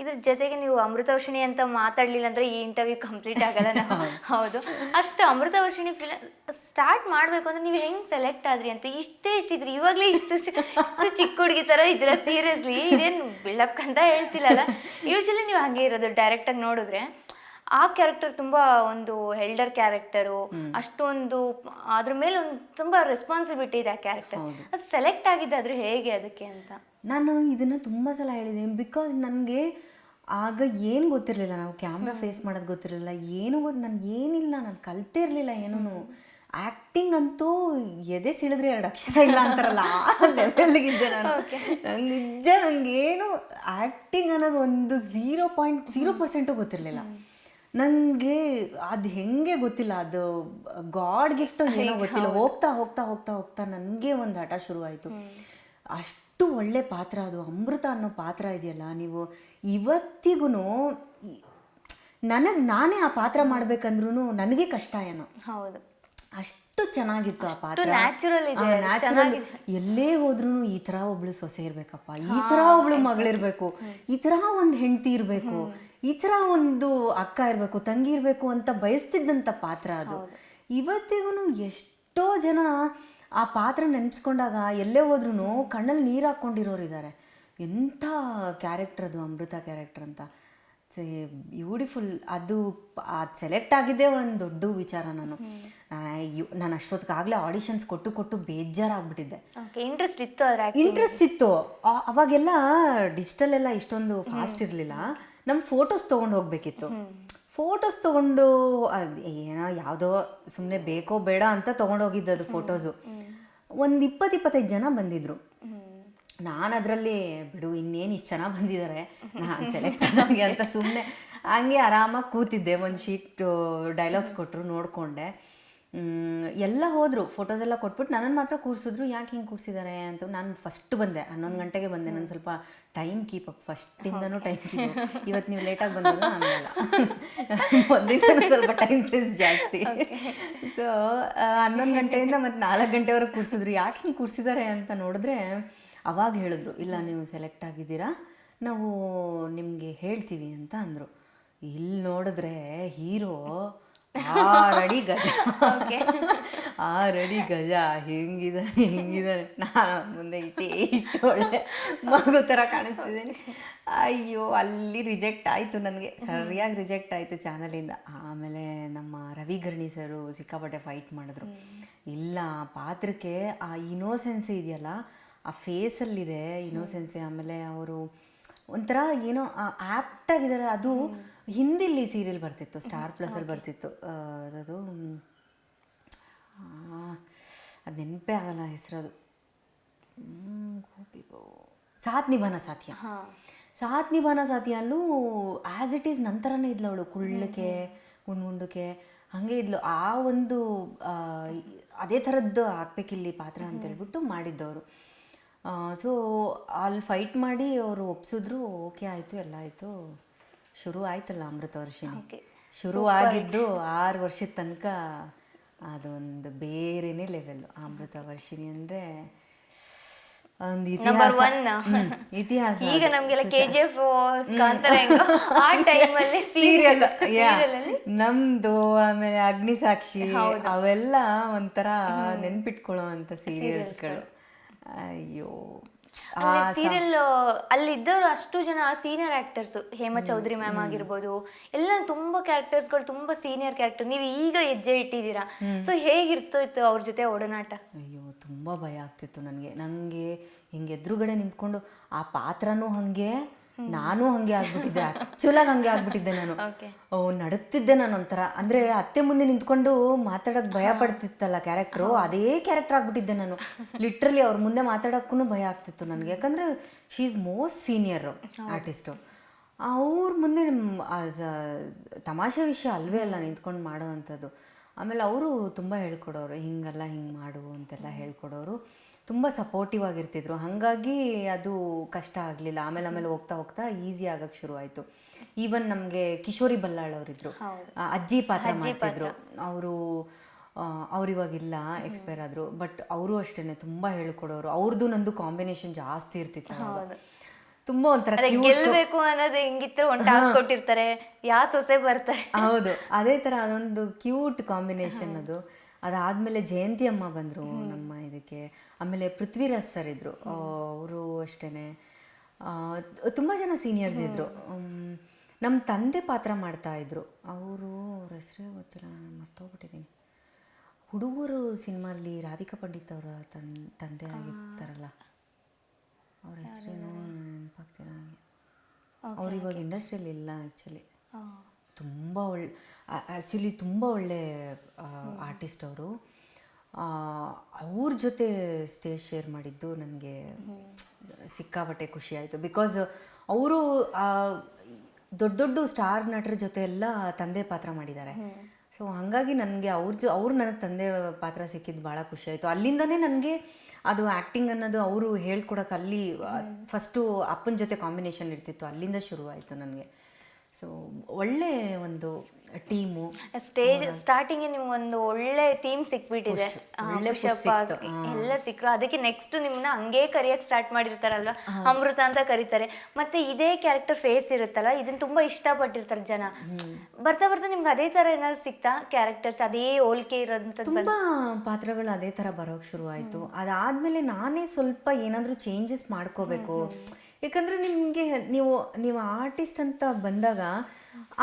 ಇದ್ರ ಜೊತೆಗೆ ನೀವು ಅಮೃತವರ್ಷಿಣಿ ಅಂತ ಮಾತಾಡ್ಲಿಲ್ಲ ಅಂದ್ರೆ ಈ ಇಂಟರ್ವ್ಯೂ ಕಂಪ್ಲೀಟ್ ಆಗಲ್ಲ ನಾವು. ಹೌದು. ಅಷ್ಟು ಅಮೃತವರ್ಷಿಣಿ ಫಿಲಮ್ ಸ್ಟಾರ್ಟ್ ಮಾಡ್ಬೇಕು ಅಂದ್ರೆ ನೀವು ಹೆಂಗ್ ಸೆಲೆಕ್ಟ್ ಆದ್ರಿ ಅಂತ ಇಷ್ಟೇ ಇಷ್ಟಿದ್ರಿ ಇವಾಗ್ಲೇ ಇಷ್ಟು ಇಷ್ಟು ಚಿಕ್ಕ ಹುಡುಗಿ ತರ ಇದ್ರ ಸೀರಿಯಸ್ಲಿ ಇದೇನು ಬಿಳಕ್ ಅಂತ ಹೇಳ್ತಿಲ್ಲಲ್ಲ ಯೂಶಲಿ ನೀವು ಹಂಗೆ ಇರೋದು ಡೈರೆಕ್ಟ್ ಆಗಿ ನೋಡಿದ್ರೆ. ಆ ಕ್ಯಾರೆಕ್ಟರ್ ತುಂಬಾ ಒಂದು ಹೆಲ್ಡರ್ ಕ್ಯಾರೆಕ್ಟರು ಅಷ್ಟೊಂದು ಅದ್ರ ಮೇಲೆ ಒಂದು ತುಂಬಾ ರೆಸ್ಪಾನ್ಸಿಬಿಲಿಟಿ ಇದೆ ಆ ಕ್ಯಾರೆಕ್ಟರ್ ಅದು ಸೆಲೆಕ್ಟ್ ಆದ್ರೆ ಹೇಗೆ ಅದಕ್ಕೆ ಅಂತ? ನಾನು ಇದನ್ನ ತುಂಬಾ ಸಲ ಹೇಳಿದ್ದೀನಿ ಬಿಕಾಸ್ ನನಗೆ ಆಗ ಏನು ಗೊತ್ತಿರಲಿಲ್ಲ ನಾವು ಕ್ಯಾಮ್ರಾ ಫೇಸ್ ಮಾಡೋದು ಗೊತ್ತಿರಲಿಲ್ಲ ಏನು ಗೊತ್ತು ನನಗೆ ಏನಿಲ್ಲ ನಾನು ಕಲ್ತೇ ಇರಲಿಲ್ಲ ಏನೂ. ಆ್ಯಕ್ಟಿಂಗ್ ಅಂತೂ ಎದೆ ಸಿಡಿದ್ರೆ ಎರಡು ಅಕ್ಷರ ಇಲ್ಲ ಅಂತಾರಲ್ಲ ಆ ಲೆವೆಲ್ಗಿದ್ದೆ ನಾನು. ನಂಗೆ ನಿಜ ನನಗೇನು ಆ್ಯಕ್ಟಿಂಗ್ ಅನ್ನೋದು ಒಂದು ಝೀರೋ ಪಾಯಿಂಟ್ ಝೀರೋ ಪರ್ಸೆಂಟು ಗೊತ್ತಿರಲಿಲ್ಲ. ನನಗೆ ಅದು ಹೆಂಗೆ ಗೊತ್ತಿಲ್ಲ ಅದು ಗಾಡ್ ಗಿಫ್ಟ್ ಏನೋ ಗೊತ್ತಿಲ್ಲ. ಹೋಗ್ತಾ ಹೋಗ್ತಾ ಹೋಗ್ತಾ ಹೋಗ್ತಾ ನನಗೆ ಒಂದು ಹಠ ಶುರುವಾಯಿತು. ಅಷ್ಟು ಒಳ್ಳೆ ಪಾತ್ರ ಅದು ಅಮೃತ ಅನ್ನೋ ಪಾತ್ರ ಇದೆಯಲ್ಲ ನೀವು ಇವತ್ತಿಗೂ ನನಗೆ ನಾನೇ ಆ ಪಾತ್ರ ಮಾಡ್ಬೇಕಂದ್ರೂ ನನಗೆ ಕಷ್ಟ ಏನೋ. ಹೌದು. ಅಷ್ಟು ಚೆನ್ನಾಗಿತ್ತು ಆ ಪಾತ್ರ. ನ್ಯಾಚುರಲ್ ಎಲ್ಲೇ ಹೋದ್ರು ಈ ತರ ಒಬ್ಳು ಸೊಸೆ ಇರ್ಬೇಕಪ್ಪ. ಈ ತರ ಒಬ್ಳು ಮಗಳಿರ್ಬೇಕು. ಈ ತರ ಒಂದು ಹೆಂಡತಿ ಇರ್ಬೇಕು. ಈ ಥರ ಒಂದು ಅಕ್ಕ ಇರ್ಬೇಕು ತಂಗಿ ಇರ್ಬೇಕು ಅಂತ ಬಯಸ್ತಿದ್ದಂತ ಪಾತ್ರ ಅದು. ಇವತ್ತಿಗೂ ಎಷ್ಟೋ ಜನ ಆ ಪಾತ್ರ ನೆನೆಸ್ಕೊಂಡಾಗ ಎಲ್ಲೇ ಹೋದ್ರೂ ಕಣ್ಣಲ್ಲಿ ನೀರು ಹಾಕ್ಕೊಂಡಿರೋರಿದ್ದಾರೆ ಎಂಥ ಕ್ಯಾರೆಕ್ಟರ್ ಅದು ಅಮೃತ ಕ್ಯಾರೆಕ್ಟರ್ ಅಂತ. ಬ್ಯೂಟಿಫುಲ್. ಅದು ಅದು ಸೆಲೆಕ್ಟ್ ಆಗಿದ್ದೇ ಒಂದು ದೊಡ್ಡ ವಿಚಾರ ನಾನು. ನಾನು ಅಷ್ಟೊತ್ತಿಗಾಗಲೇ ಆಡಿಷನ್ಸ್ ಕೊಟ್ಟು ಕೊಟ್ಟು ಬೇಜಾರಾಗ್ಬಿಟ್ಟಿದ್ದೆ. ಇಂಟ್ರೆಸ್ಟ್ ಇತ್ತು ಇಂಟ್ರೆಸ್ಟ್ ಇತ್ತು. ಅವಾಗೆಲ್ಲ ಡಿಜಿಟಲ್ ಎಲ್ಲ ಇಷ್ಟೊಂದು ಫಾಸ್ಟ್ ಇರಲಿಲ್ಲ. ನಮ್ಮ ಫೋಟೋಸ್ ತೊಗೊಂಡು ಹೋಗ್ಬೇಕಿತ್ತು. ಫೋಟೋಸ್ ತೊಗೊಂಡು ಏನೋ ಯಾವುದೋ ಸುಮ್ಮನೆ ಬೇಕೋ ಬೇಡ ಅಂತ ತೊಗೊಂಡು ಅದು ಫೋಟೋಸು ಒಂದು ಇಪ್ಪತ್ತು ಇಪ್ಪತ್ತೈದು ಜನ ಬಂದಿದ್ರು. ನಾನು ಅದರಲ್ಲಿ ಬಿಡು ಇನ್ನೇನು ಇಷ್ಟು ಜನ ಬಂದಿದ್ದಾರೆ ನಾನು ಸೆಲೆಕ್ಟ್ ಆಗಿ ಅಂತ ಸುಮ್ಮನೆ ಹಂಗೆ ಆರಾಮಾಗಿ ಕೂತಿದ್ದೆ. ಒಂದು ಶೀಟ್ ಡೈಲಾಗ್ಸ್ ಕೊಟ್ಟರು ನೋಡಿಕೊಂಡೆ. ಎಲ್ಲ ಹೋದರು ಫೋಟೋಸ್ ಎಲ್ಲ ಕೊಟ್ಬಿಟ್ಟು ನನ್ನನ್ನು ಮಾತ್ರ ಕೂರಿಸಿದ್ರು. ಯಾಕೆ ಹಿಂಗೆ ಕೂರಿಸಿದ್ದಾರೆ ಅಂತ ನಾನು ಫಸ್ಟ್ ಬಂದೆ. ಹನ್ನೊಂದು ಗಂಟೆಗೆ ಬಂದೆ. ನಾನು ಸ್ವಲ್ಪ ಟೈಮ್ ಕೀಪ್ ಅಪ್ ಫಸ್ಟಿಂದನೂ ಟೈಮ್ ಕೀಪ್ ಇವತ್ತು ನೀವು ಲೇಟಾಗಿ ಬಂದ್ರು ಆಮೇಲೆ ಒಂದಿನ ಸ್ವಲ್ಪ ಟೈಮ್ ಸೆನ್ಸ್ ಜಾಸ್ತಿ. ಸೊ ಹನ್ನೊಂದು ಗಂಟೆಯಿಂದ ಮತ್ತು ನಾಲ್ಕು ಗಂಟೆವರೆಗೆ ಕೂರಿಸಿದ್ರು. ಯಾಕೆ ಹಿಂಗೆ ಕೂರಿಸಿದ್ದಾರೆ ಅಂತ ನೋಡಿದ್ರೆ ಅವಾಗ ಹೇಳಿದ್ರು ಇಲ್ಲ ನೀವು ಸೆಲೆಕ್ಟ್ ಆಗಿದ್ದೀರಾ? ನಾವು ನಿಮಗೆ ಹೇಳ್ತೀವಿ ಅಂತ ಅಂದರು. ಇಲ್ಲಿ ನೋಡಿದ್ರೆ ಹೀರೋ ಆರಡಿ ಗಜ. ಆರಡಿ ಗಜ. ಹೆಂಗಿದಾನೆ ಹೆಂಗಿದಾನೆ ನಾನು ಮುಂದೆ ಇಷ್ಟೇ ಇಷ್ಟು ಒಳ್ಳೆ ಮಗು ಥರ ಕಾಣಿಸ್ತಿದ್ದೀನಿ. ಅಯ್ಯೋ ಅಲ್ಲಿ ರಿಜೆಕ್ಟ್ ಆಯಿತು ನನಗೆ. ಸರಿಯಾಗಿ ರಿಜೆಕ್ಟ್ ಆಯಿತು ಚಾನಲಿಂದ. ಆಮೇಲೆ ನಮ್ಮ ರವಿ ಗರ್ಣಿ ಸರು ಸಿಕ್ಕಾಪಟ್ಟೆ ಫೈಟ್ ಮಾಡಿದ್ರು. ಇಲ್ಲ ಪಾತ್ರಕ್ಕೆ ಆ ಇನೋಸೆನ್ಸ್ ಇದೆಯಲ್ಲ ಆ ಫೇಸಲ್ಲಿದೆ ಇನೋಸೆನ್ಸೆ ಆಮೇಲೆ ಅವರು ಒಂಥರ ಏನೋ ಆ್ಯಪ್ಟ್ ಆಗಿದ್ದಾರೆ. ಅದು ಹಿಂದಿಲ್ಲಿ ಸೀರಿಯಲ್ ಬರ್ತಿತ್ತು ಸ್ಟಾರ್ ಪ್ಲಸಲ್ಲಿ ಬರ್ತಿತ್ತು. ಅದು ಅದು ನೆನಪೇ ಆಗಲ್ಲ ಹೆಸರದು. ಸಾತ್ ನಿಭಾನ ಸಾಥ್ಯ ಸಾತ್ ನಿಭಾನ ಸಾಥ್ಯಲ್ಲೂ ಆ್ಯಸ್ ಇಟ್ ಈಸ್ ನಂತರನೇ ಇದ್ಲು ಅವಳು ಕುಳ್ಳಕ್ಕೆ ಗುಂಡ್ಗುಂಡಕ್ಕೆ ಹಾಗೆ ಇದ್ಲು. ಆ ಒಂದು ಅದೇ ಥರದ್ದು ಹಾಕ್ಬೇಕಿಲ್ಲಿ ಪಾತ್ರ ಅಂತ ಹೇಳ್ಬಿಟ್ಟು ಮಾಡಿದ್ದವರು. ಸೊ ಅಲ್ಲಿ ಫೈಟ್ ಮಾಡಿ ಅವರು ಒಪ್ಸಿದ್ರು ಓಕೆ ಆಯಿತು ಎಲ್ಲ ಆಯಿತು. ಶುರು ಆಯ್ತಲ್ಲ ಅಮೃತ ವರ್ಷಿಣಿ. ಶುರು ಆಗಿದ್ದು ಆರು ವರ್ಷದ ತನಕ ಅದೊಂದು ಬೇರೆನೇ ಲೆವೆಲ್ ಅಮೃತ ವರ್ಷಿಣಿ ಅಂದರೆ ಒಂದು ಇತಿಹಾಸ. ಇತಿಹಾಸ ಈಗ. ನಮ್ಗೆಲ್ಲ ಕೆ ಜಿ ಎಫ್ ಕಾಂತಾರ ಹೆಂಗೋ? ಆ ಟೈಮಲ್ಲಿ ಸೀರಿಯಲ್ ಸೀರಿಯಲ್ ಅಲ್ಲಿ? ನಮ್ದು ಆಮೇಲೆ ಅಗ್ನಿಸಾಕ್ಷಿ ಅವೆಲ್ಲ ಒಂಥರ ನೆನ್ಪಿಟ್ಕೊಳ್ಳೋ ಅಂತ ಸೀರಿಯಲ್ಸ್ಗಳು ಅಯ್ಯೋ. ಸೀರಿಯಲ್ ಅಲ್ಲಿ ಇದ್ದವರು ಅಷ್ಟು ಜನ senior actors Hema Chaudhary ma'am ಆಗಿರ್ಬೋದು. ಎಲ್ಲ ತುಂಬಾ ಕ್ಯಾರೆಕ್ಟರ್ಸ್ಗಳು ತುಂಬಾ ಸೀನಿಯರ್ ಕ್ಯಾರೆಕ್ಟರ್ ನೀವು ಈಗ ಹೆಜ್ಜೆ ಇಟ್ಟಿದ್ದೀರಾ? ಸೊ ಹೇಗಿರ್ತಿತ್ತು ಅವ್ರ ಜೊತೆ ಒಡನಾಟ? ಅಯ್ಯೋ ತುಂಬಾ ಭಯ ಆಗ್ತಿತ್ತು ನನಗೆ. ನನಗೆ ಹಿಂಗೆ ಎದುರುಗಡೆ ನಿಂತ್ಕೊಂಡು ಆ ಪಾತ್ರನೂ ಹಾಗೆ ನಾನು ಹಂಗೆ ಆಗ್ಬಿಟ್ಟಿದ್ದೆ. ಆ್ಯಕ್ಚುಲಾಗಿ ಹಂಗೆ ಆಗ್ಬಿಟ್ಟಿದ್ದೆ ನಾನು. ನಡುತ್ತಿದ್ದೆ ನಾನು ಒಂಥರ. ಅಂದ್ರೆ ಅತ್ತೆ ಮುಂದೆ ನಿಂತ್ಕೊಂಡು ಮಾತಾಡಕ್ ಭಯ ಪಡ್ತಿತ್ತಲ್ಲ ಕ್ಯಾರೆಕ್ಟ್ರು ಅದೇ ಕ್ಯಾರೆಕ್ಟರ್ ಆಗ್ಬಿಟ್ಟಿದ್ದೆ ನಾನು. ಲಿಟ್ರಲಿ ಅವ್ರ ಮುಂದೆ ಮಾತಾಡೋಕ್ಕೂ ಭಯ ಆಗ್ತಿತ್ತು ನನಗೆ. ಯಾಕಂದ್ರೆ she is most senior artist ಅವ್ರ ಮುಂದೆ ತಮಾಷೆ ವಿಷಯ ಅಲ್ವೇ ಅಲ್ಲ ನಿಂತ್ಕೊಂಡು ಮಾಡೋವಂಥದ್ದು. ಆಮೇಲೆ ಅವರು ತುಂಬ ಹೇಳ್ಕೊಡೋರು. ಹಿಂಗಲ್ಲ ಹಿಂಗೆ ಮಾಡು ಅಂತೆಲ್ಲ ಹೇಳ್ಕೊಡೋರು. ತುಂಬ ಸಪೋರ್ಟಿವ್ ಆಗಿರ್ತಿದ್ರು. ಹಾಗಾಗಿ ಅದು ಕಷ್ಟ ಆಗಲಿಲ್ಲ. ಆಮೇಲೆ ಆಮೇಲೆ ಹೋಗ್ತಾ ಹೋಗ್ತಾ ಈಸಿ ಆಗಕ್ಕೆ ಶುರು ಆಯಿತು ಈವನ್ ನಮಗೆ ಕಿಶೋರಿ ಬಲ್ಲಾಳ್ ಅವರಿದ್ರು. ಆ, ಅಜ್ಜಿ ಪಾತ್ರ ಮಾಡ್ತಿದ್ರು. ಅವರು ಅವ್ರಿವಾಗಿಲ್ಲ ಎಕ್ಸ್ಪೈರ್ ಆದರು. ಬಟ್ ಅವರು ಅಷ್ಟೇ ತುಂಬ ಹೇಳ್ಕೊಡೋರು. ಅವ್ರದ್ದು ನಂದು ಕಾಂಬಿನೇಷನ್ ಜಾಸ್ತಿ ಇರ್ತಿತ್ತು. ತುಂಬಾ ಒಂಥರ ಗೆಲ್ಬೇಕು ಅನ್ನೋದು ಹೆಂಗಿತ್ತು ಒಂದು ಟಾಸ್ಕ್ ಕೊಟ್ಟಿರ್ತಾರೆ. ಯಾವ ಸೊಸೆ ಬರ್ತಾರೆ? ಹೌದು. ಅದೇ ತರ ಅದೊಂದು ಕ್ಯೂಟ್ ಕಾಂಬಿನೇಷನ್ ಅದು. ಅದಾದ್ಮೇಲೆ ಜಯಂತಿ ಅಮ್ಮ ಬಂದ್ರು ನಮ್ಮ ಇದಕ್ಕೆ. ಆಮೇಲೆ ಪೃಥ್ವಿರಾಜ್ ಸರ್ ಇದ್ದರು ಅವರು ಅಷ್ಟೇನೆ. ತುಂಬ ಜನ ಸೀನಿಯರ್ಸ್ ಇದ್ದರು ನಮ್ಮ ತಂದೆ ಪಾತ್ರ ಮಾಡ್ತಾ ಇದ್ರು. ಅವರು ಅವ್ರ ಹೆಸರೇ ಗೊತ್ತಿಲ್ಲ ನಾನು ಮರ್ತೋಗ್ಬಿಟ್ಟಿದ್ದೀನಿ ಹುಡುಗರು ಸಿನಿಮಾಲ್ಲಿ ರಾಧಿಕಾ ಪಂಡಿತ್ ಅವರ ತನ್ ತಂದೆ ಆಗಿರ್ತಾರಲ್ಲ ಅವ್ರ ಹೆಸರೇನೋ ನೆನಪಾಗ್ತಿಲ್ಲ ಹಾಗೆ ಅವ್ರು ಇವಾಗ ಇಂಡಸ್ಟ್ರಿಯಲ್ಲಿ ಇಲ್ಲ ಆ್ಯಕ್ಚುಲಿ ತುಂಬ ಒಳ್ಳೆ ಆ್ಯಕ್ಚುಲಿ ತುಂಬ ಒಳ್ಳೆ ಆರ್ಟಿಸ್ಟ್ ಅವರು. ಅವ್ರ ಜೊತೆ ಸ್ಟೇಜ್ ಶೇರ್ ಮಾಡಿದ್ದು ನನಗೆ ಸಿಕ್ಕಾಪಟ್ಟೆ ಖುಷಿ ಆಯಿತು. ಬಿಕಾಸ್ ಅವರು ದೊಡ್ಡ ದೊಡ್ಡ ಸ್ಟಾರ್ ನಟರ ಜೊತೆ ಎಲ್ಲ ತಂದೆ ಪಾತ್ರ ಮಾಡಿದ್ದಾರೆ. ಸೊ ಹಾಗಾಗಿ ನನಗೆ ಅವ್ರ ಜೊ, ಅವ್ರು ನನಗೆ ತಂದೆ ಪಾತ್ರ ಸಿಕ್ಕಿದ್ದು ಭಾಳ ಖುಷಿ ಆಯಿತು. ಅಲ್ಲಿಂದನೇ ನನಗೆ ಅದು ಆ್ಯಕ್ಟಿಂಗ್ ಅನ್ನೋದು ಅವರು ಹೇಳ್ಕೊಡಕ್ಕೆ ಅಲ್ಲಿ ಫಸ್ಟು ಅಪ್ಪನ ಜೊತೆ ಕಾಂಬಿನೇಷನ್ ಇರ್ತಿತ್ತು. ಅಲ್ಲಿಂದ ಶುರುವಾಯಿತು ನನಗೆ. ಸೊ ಒಳ್ಳೆ ಒಂದು ಟೀಮು. ಸ್ಟೇಜ್ ಸ್ಟಾರ್ಟಿಂಗ್ ನಿಮ್ಗೆ ಒಂದು ಒಳ್ಳೆ ಟೀಮ್ ಸಿಕ್ಬಿಟ್ಟಿದೆ. ಎಲ್ಲ ಸಿಕ್ಕರು ಅದಕ್ಕೆ ನೆಕ್ಸ್ಟ್ ನಿಮ್ನ ಹಂಗೆ ಕರಿಯಕ್ ಸ್ಟಾರ್ಟ್ ಮಾಡಿರ್ತಾರಲ್ವಾ? ಅಮೃತ ಅಂತ ಕರೀತಾರೆ. ಮತ್ತೆ ಇದೇ ಕ್ಯಾರೆಕ್ಟರ್ ಫೇಸ್ ಇರುತ್ತಲ್ಲ ಇದನ್ನ ತುಂಬಾ ಇಷ್ಟಪಟ್ಟಿರ್ತಾರೆ ಜನ. ಬರ್ತಾ ಬರ್ತಾ ನಿಮ್ಗೆ ಅದೇ ತರ ಏನಾದ್ರು ಸಿಕ್ತಾ ಕ್ಯಾರೆಕ್ಟರ್ಸ್ ಅದೇ ಹೋಲಿಕೆ ಇರೋಂಥದ್ದು ತುಂಬಾ ಪಾತ್ರಗಳು ಅದೇ ತರ ಬರೋಕ್ ಶುರು ಆಯ್ತು ಅದಾದ್ಮೇಲೆ ನಾನೇ ಸ್ವಲ್ಪ ಏನಾದ್ರೂ ಚೇಂಜಸ್ ಮಾಡ್ಕೋಬೇಕು. ಯಾಕಂದರೆ ನಿಮಗೆ ನೀವು ನೀವು ಆರ್ಟಿಸ್ಟ್ ಅಂತ ಬಂದಾಗ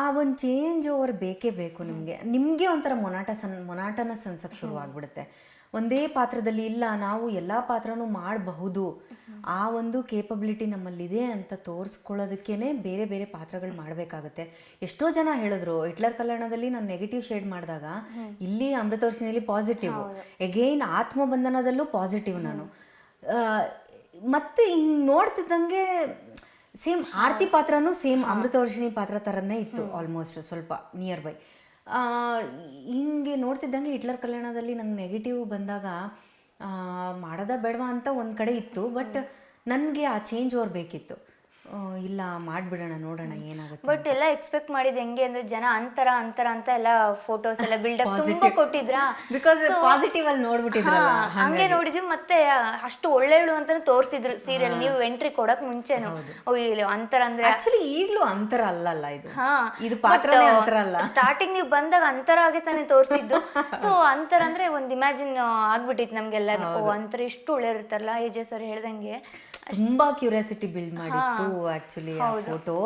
ಆ ಒಂದು ಚೇಂಜ್ ಓವರ್ ಬೇಕೇ ಬೇಕು ನಿಮಗೆ. ನಿಮಗೆ ಒಂಥರ ಮೊನಾಟ ಸನ್ ಮೊನಾಟನ ಸನ್ಸಕ್ಕೆ ಶುರುವಾಗ್ಬಿಡುತ್ತೆ ಒಂದೇ ಪಾತ್ರದಲ್ಲಿ ಇಲ್ಲ ನಾವು ಎಲ್ಲ ಪಾತ್ರನೂ ಮಾಡಬಹುದು. ಆ ಒಂದು ಕೇಪಬಿಲಿಟಿ ನಮ್ಮಲ್ಲಿದೆ ಅಂತ ತೋರಿಸ್ಕೊಳ್ಳೋದಕ್ಕೇ ಬೇರೆ ಬೇರೆ ಪಾತ್ರಗಳು ಮಾಡಬೇಕಾಗುತ್ತೆ. ಎಷ್ಟೋ ಜನ ಹೇಳಿದ್ರು ಹಿಟ್ಲರ್ ಕಲ್ಯಾಣದಲ್ಲಿ ನಾನು ನೆಗೆಟಿವ್ ಶೇಡ್ ಮಾಡಿದಾಗ ಇಲ್ಲಿ ಅಮೃತವರ್ಷಿನಲ್ಲಿ ಪಾಸಿಟಿವ್ ಎಗೈನ್ ಆತ್ಮಬಂಧನದಲ್ಲೂ ಪಾಸಿಟಿವ್ ನಾನು. ಮತ್ತೆ ಹಿಂಗೆ ನೋಡ್ತಿದ್ದಂಗೆ ಸೇಮ್ ಆರತಿ ಪಾತ್ರನೂ ಸೇಮ್ ಅಮೃತವರ್ಷಿಣಿ ಪಾತ್ರ ಥರನೇ ಇತ್ತು ಆಲ್ಮೋಸ್ಟ್ ಸ್ವಲ್ಪ ನಿಯರ್ ಬೈ ಹಿಂಗೆ ನೋಡ್ತಿದ್ದಂಗೆ ಹಿಟ್ಲರ್ ಕಲ್ಯಾಣದಲ್ಲಿ ನಂಗೆ ನೆಗೆಟಿವ್ ಬಂದಾಗ ಮಾಡೋದಾ ಬೇಡವಾ ಅಂತ ಒಂದು ಕಡೆ ಇತ್ತು ಬಟ್ ನನಗೆ ಆ ಚೇಂಜ್ ಓರ್ ಬೇಕಿತ್ತು. ಇಲ್ಲ ಮಾಡಿಬಿಡೋಣ ನೋಡೋಣ ಏನಾಗುತ್ತೆ ಬಟ್ ಎಲ್ಲ ಎಕ್ಸ್ಪೆಕ್ಟ್ ಮಾಡಿದ್ ಹೆಂಗೆ ಅಂದ್ರೆ ಜನ ಅಂತರ ಅಂತರ ಅಂತ ಎಲ್ಲ ಫೋಟೋಸ್ ಎಲ್ಲ ಬಿಲ್ಡಪ್ ತುಂಬಾ ಕೊಟ್ಟಿದ್ರಾ? ಬಿಕಾಸ್ ಪಾಸಿಟಿವ್ ಅಲ್ಲಿ ನೋಡ್ಬಿಟ್ಟಿದ್ರಲ್ಲ ಹಂಗೆ ನೋಡಿದ್ವಿ. ಮತ್ತೆ ಅಷ್ಟು ಒಳ್ಳೆಯವಳು ಅಂತ ತೋರಿಸಿದ್ರು ಸೀರಿಯಲ್ ನೀವು ಎಂಟ್ರಿ ಕೊಡಕ್ ಮುಂಚೆನು. ಅಂತರ ಅಂದ್ರೆ ಆಕ್ಚುಲಿ ಈಗಲೂ ಅಂತರ ಅಲ್ಲಲ್ಲ ಇದು. ಇದು ಪಾತ್ರನೇ ಅಂತರ ಅಲ್ಲ. ಸ್ಟಾರ್ಟಿಂಗ್ ನೀವು ಬಂದಾಗ ಅಂತರ ಆಗಿ ತಾನೇ ತೋರಿಸಿದ್ದು. ಸೊ ಅಂತರ ಅಂದ್ರೆ ಒಂದ್ ಇಮ್ಯಾಜಿನ್ ಆಗ್ಬಿಟ್ಟಿತ್ತು ನಮ್ಗೆಲ್ಲ ಓ ಅಂತರ ಇಷ್ಟು ಒಳ್ಳೆ ಇರ್ತಾರಲ್ಲ ಎಜೆ ಸರ್ ಹೇಳ್ದಂಗೆ. ತುಂಬಾ ಕ್ಯೂರಿಯಾಸಿಟಿ ಬಿಲ್ಡ್ ಮಾಡಿತ್ತು ಆಕ್ಚುಲಿ ಆ ಫೋಟೋ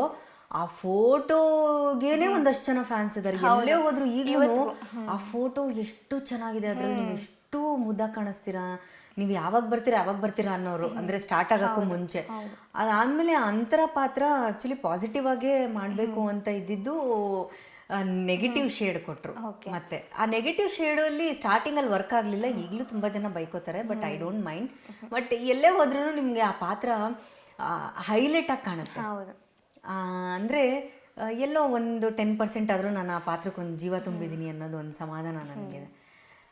ಆ ಫೋಟೋಗೇನೆ ಒಂದಷ್ಟು ಜನ ಫ್ಯಾನ್ಸ್ ಇದ್ದಾರೆ ಎಲ್ಲೇ ಹೋದ್ರು ಈಗಲೂ ಆ ಫೋಟೋ ಎಷ್ಟು ಚೆನ್ನಾಗಿದೆ ಅದ್ರಲ್ಲಿ ನೀವು ಎಷ್ಟು ಮುದ್ದ ಕಾಣಿಸ್ತೀರಾ? ನೀವು ಯಾವಾಗ ಬರ್ತೀರಾ ಯಾವಾಗ ಬರ್ತೀರಾ ಅನ್ನೋರು. ಅಂದ್ರೆ ಸ್ಟಾರ್ಟ್ ಆಗಕ್ಕೂ ಮುಂಚೆ. ಅದಾದ್ಮೇಲೆ ಅಂತರ ಪಾತ್ರ ಆಕ್ಚುಲಿ ಪಾಸಿಟಿವ್ ಆಗೇ ಮಾಡಬೇಕು ಅಂತ ಇದ್ದಿದ್ದು ನೆಗೆಟಿವ್ ಶೇಡ್ ಕೊಟ್ಟರು ಮತ್ತೆ ಆ ನೆಗೆಟಿವ್ ಶೇಡಲ್ಲಿ ಸ್ಟಾರ್ಟಿಂಗಲ್ಲಿ ವರ್ಕ್ ಆಗಲಿಲ್ಲ ಈಗಲೂ ತುಂಬಾ ಜನ ಬೈಕೋತಾರೆ but I don't mind but ಎಲ್ಲೇ ಹೋದ್ರೂ ನಿಮಗೆ ಆ ಪಾತ್ರ ಹೈಲೈಟ್ ಆಗಿ ಕಾಣುತ್ತೆ. ಅಂದ್ರೆ ಎಲ್ಲೋ ಒಂದು ಟೆನ್ ಪರ್ಸೆಂಟ್ ಆದರೂ ನಾನು ಆ ಪಾತ್ರಕ್ಕೆ ಒಂದು ಜೀವ ತುಂಬಿದ್ದೀನಿ ಅನ್ನೋದು ಒಂದು ಸಮಾಧಾನ ನನಗಿದೆ.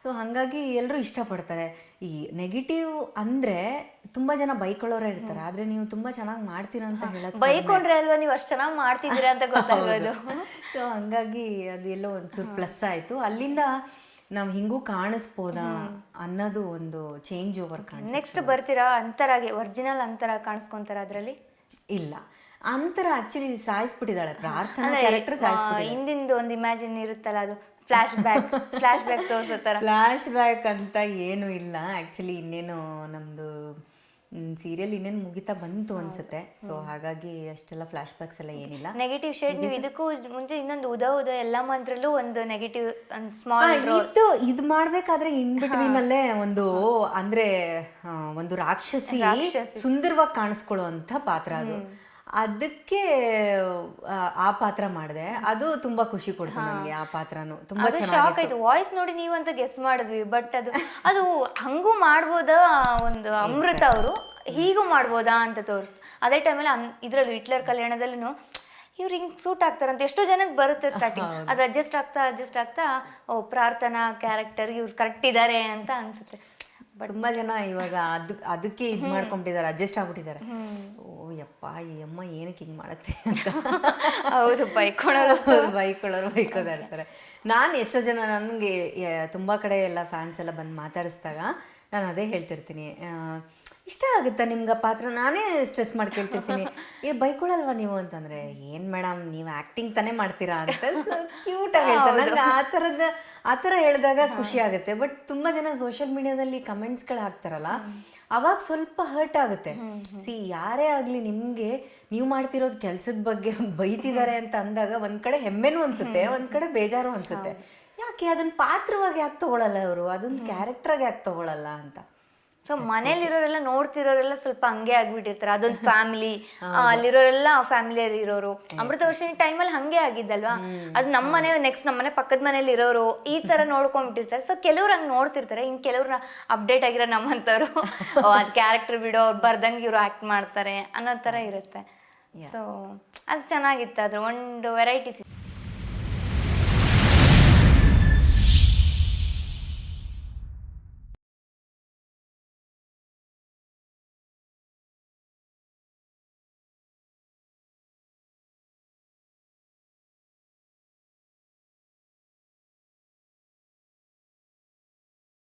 ಸೊ ಹಾಗಾಗಿ ಎಲ್ಲರೂ ಇಷ್ಟಪಡ್ತಾರೆ. ಈ ನೆಗೆಟಿವ್ ಅಂದರೆ ತುಂಬ ಜನ ಬೈಕೊಳ್ಳೋರೇ ಇರ್ತಾರೆ. ಆದರೆ ನೀವು ತುಂಬ ಚೆನ್ನಾಗಿ ಮಾಡ್ತೀರಾ ಅಂತ ಹೇಳೋದು ಬೈಕೊಂಡ್ರೆ ಅಲ್ವಾ ನೀವು ಅಷ್ಟು ಚೆನ್ನಾಗಿ ಮಾಡ್ತಿದ್ದೀರಾ ಅಂತ ಗೊತ್ತಾಗೋದು. ಸೊ ಹಂಗಾಗಿ ಅದು ಎಲ್ಲೋ ಒಂಚೂರು ಪ್ಲಸ್ ಆಯಿತು. ಅಲ್ಲಿಂದ ನಾವು ಹಿಂಗೂ ಕಾಣಿಸ್ಬೋದಾ ಅನ್ನೋದು ಒಂದು ಚೇಂಜ್ ಓವರ್ ಕಾಣಿಸ್ ನೆಕ್ಸ್ಟ್ ಬರ್ತೀರಾ? ಅಂತರಾಗೆ ಒರಿಜಿನಲ್ ಅಂತರ ಕಾಣಿಸ್ಕೊಂತಾರ ಅದ್ರಲ್ಲಿ? ಇಲ್ಲ. ಅಂತರ ಆಕ್ಚುಲಿ ಸಾಯಿಸ್ಬಿಟ್ಟಿದ್ದಾಳೆ. ಪ್ರಾರ್ಥನಾ ಕ್ಯಾರೆಕ್ಟರ್ ಆ, ಹಿಂದಿಂದು ಒಂದು ಇಮ್ಯಾಜಿನ್ ಇರುತ್ತಲ್ಲ ಅದು. ಫ್ಲಾಶ್ ಬ್ಯಾಕ್ ಫ್ಲಾಶ್ ಬ್ಯಾಕ್ ತೋರಿಸೋ ಥರ. ಫ್ಲಾಶ್ ಬ್ಯಾಕ್ ಅಂತ ಏನು ಇಲ್ಲ. ಆ್ಯಕ್ಚುಲಿ ಇನ್ನೇನು ನಮ್ಮದು ಸೀರಿಯಲ್ ಇನ್ನೇನು ಮುಗಿತಾ ಬಂತು ಅನ್ಸುತ್ತೆ. ಸೊ ಹಾಗಾಗಿ ಅಷ್ಟೆಲ್ಲ ಫ್ಲಾಶ್ ಬ್ಯಾಕ್ಸ್ ಎಲ್ಲ ಏನಿಲ್ಲ. ನೆಗೆಟಿವ್ ಶೇಡ್ ನೀವು ಇದಕ್ಕೂ ಮುಂಚೆ ಇನ್ನೊಂದು ಉದ ಉದ ಎಲ್ಲ ಮಾತ್ರಲ್ಲೂ ಒಂದು ನೆಗೆಟಿವ್ ಸ್ಮಾಲ್ ಇದು ಇದು ಮಾಡ್ಬೇಕಾದ್ರೆ ಇನ್ ಬಿಟ್ವೀನ್ ಅಲ್ಲೇ ಒಂದು ಅಂದ್ರೆ ಒಂದು ರಾಕ್ಷಸಿ ಸುಂದರವಾಗಿ ಕಾಣಿಸ್ಕೊಳ್ಳೋ ಅಂತ ಪಾತ್ರ ಅದು. ಅದಕ್ಕೆ ಆ, ಪಾತ್ರ ಮಾಡಿದೆ. ಅದು ತುಂಬಾ ಖುಷಿ ಕೊಡ್ತು ನನಗೆ ಆ ಪಾತ್ರನು. ತುಂಬಾ ಶಾಕ್ ಆಯ್ತು. ವಾಯ್ಸ್ ನೋಡಿ ನೀವು ಅಂತ ಗೆಸ್ ಮಾಡಿದ್ವಿ ಬಟ್ ಅದು ಅದು ಹಂಗೂ ಮಾಡ್ಬೋದಾ ಒಂದು ಅಮೃತ ಅವರು? ಹೀಗೂ ಮಾಡ್ಬೋದಾ ಅಂತ ತೋರಿಸ್ತು. ಅದೇ ಟೈಮಲ್ಲಿ ಅನ್ ಇದ್ರಲ್ಲೂ ಹಿಟ್ಲರ್ ಕಲ್ಯಾಣದಲ್ಲೂ ಇವ್ರು ಹಿಂಗ್ ಸೂಟ್ ಆಗ್ತಾರಂತ ಎಷ್ಟೋ ಜನಕ್ಕೆ ಬರುತ್ತೆ ಸ್ಟಾರ್ಟಿಂಗ್ ಅದು ಅಡ್ಜಸ್ಟ್ ಆಗ್ತಾ ಅಡ್ಜಸ್ಟ್ ಆಗ್ತಾ ಓ ಪ್ರಾರ್ಥನಾ ಕ್ಯಾರೆಕ್ಟರ್ ಇವ್ರು ಕರೆಕ್ಟ್ ಇದ್ದಾರೆ ಅಂತ ಅನ್ಸುತ್ತೆ. ತುಂಬಾ ಜನ ಇವಾಗ ಅದ್ ಅದಕ್ಕೆ ಇದ್ ಮಾಡ್ಕೊಂಡಿದ್ದಾರೆ ಅಡ್ಜಸ್ಟ್ ಆಗ್ಬಿಟ್ಟಿದ್ದಾರೆ. ಓ ಯಪ್ಪ ಈ ಅಮ್ಮ ಏನಕ್ಕೆ ಹಿಂಗ್ ಮಾಡತ್ತೆ ಅಂತ. ಹೌದು ಬೈಕೊಳ್ಳೋರು ಬೈಕೊಳ್ಳೋರು ಬೈಕೋದ ಇರ್ತಾರೆ. ನಾನು ಎಷ್ಟೋ ಜನ ನನಗೆ ತುಂಬ ಕಡೆ ಎಲ್ಲ ಫ್ಯಾನ್ಸ್ ಎಲ್ಲ ಬಂದು ಮಾತಾಡಿಸಿದಾಗ ನಾನು ಅದೇ ಹೇಳ್ತಿರ್ತೀನಿ. ಇಷ್ಟ ಆಗುತ್ತಾ ನಿಮ್ಗೆ ಪಾತ್ರ? ನಾನೇ ಸ್ಟ್ರೆಸ್ ಮಾಡ್ಕೊಳ್ತಿರ್ತೀನಿ. ಏ ಬೈಕೊಳಲ್ವಾ ನೀವು ಅಂತಂದ್ರೆ ಏನ್ ಮೇಡಮ್ ನೀವು ಆಕ್ಟಿಂಗ್ ತಾನೇ ಮಾಡ್ತೀರಾ? ಅಂತ ಕ್ಯೂಟ್ ಆಗಿ ಹೇಳ್ತಾರೆ. ನಂಗೆ ಆ ಥರದ ಆ ಥರ ಹೇಳಿದಾಗ ಖುಷಿ ಆಗುತ್ತೆ. ಬಟ್ ತುಂಬಾ ಜನ ಸೋಷಿಯಲ್ ಮೀಡಿಯಾದಲ್ಲಿ ಕಮೆಂಟ್ಸ್ಗಳು ಹಾಕ್ತಾರಲ್ಲ ಅವಾಗ ಸ್ವಲ್ಪ ಹರ್ಟ್ ಆಗುತ್ತೆ. ಸಿ ಯಾರೇ ಆಗಲಿ ನಿಮಗೆ ನೀವು ಮಾಡ್ತಿರೋದು ಕೆಲಸದ ಬಗ್ಗೆ ಬೈತಿದ್ದಾರೆ ಅಂತ ಅಂದಾಗ ಒಂದು ಕಡೆ ಹೆಮ್ಮೆನೂ ಅನ್ಸುತ್ತೆ ಒಂದು ಕಡೆ ಬೇಜಾರು ಅನ್ಸುತ್ತೆ. ಯಾಕೆ? ಅದನ್ನ ಪಾತ್ರವಾಗಿ ಯಾಕೆ ತಗೊಳಲ್ಲ ಅವರು? ಅದೊಂದು ಕ್ಯಾರೆಕ್ಟರ್ ಯಾಕೆ ತಗೊಳಲ್ಲ ಅಂತ. ಸೊ ಮನೇಲಿರೋರೆಲ್ಲ ನೋಡ್ತಿರೋರೆಲ್ಲ ಸ್ವಲ್ಪ ಹಂಗೆ ಆಗ್ಬಿಟ್ಟಿರ್ತಾರೆ. ಅದೊಂದು ಫ್ಯಾಮಿಲಿ ಅಲ್ಲಿರೋರೆಲ್ಲ ಫ್ಯಾಮಿಲಿ ಇರೋರು. ಅಮೃತ ವರ್ಷಿಣಿ ಟೈಮಲ್ಲಿ ಹಂಗೆ ಆಗಿದ್ದಲ್ವಾ? ಅದು ನಮ್ಮ ಮನೆ ನೆಕ್ಸ್ಟ್ ನಮ್ಮ ಮನೆ ಪಕ್ಕದ ಮನೇಲಿ ಇರೋರು ಈ ತರ ನೋಡ್ಕೊಂಡ್ಬಿಟ್ಟಿರ್ತಾರೆ. ಸೊ ಕೆಲವ್ರು ಹಂಗೆ ನೋಡ್ತಿರ್ತಾರೆ. ಇನ್ ಕೆಲವ್ರನ್ನ ಅಪ್ಡೇಟ್ ಆಗಿರೋ ನಮ್ಮಂತವ್ರು. ಅದ್ ಕ್ಯಾರೆಕ್ಟರ್ ಬಿಡೋ ಅವ್ರು ಬರ್ದಂಗೆ ಇವ್ರು ಆಕ್ಟ್ ಮಾಡ್ತಾರೆ ಅನ್ನೋ ತರ ಇರುತ್ತೆ. ಸೊ ಅದು ಚೆನ್ನಾಗಿತ್ತು. ಅದ್ರ ಒಂದು ವೆರೈಟೀಸ್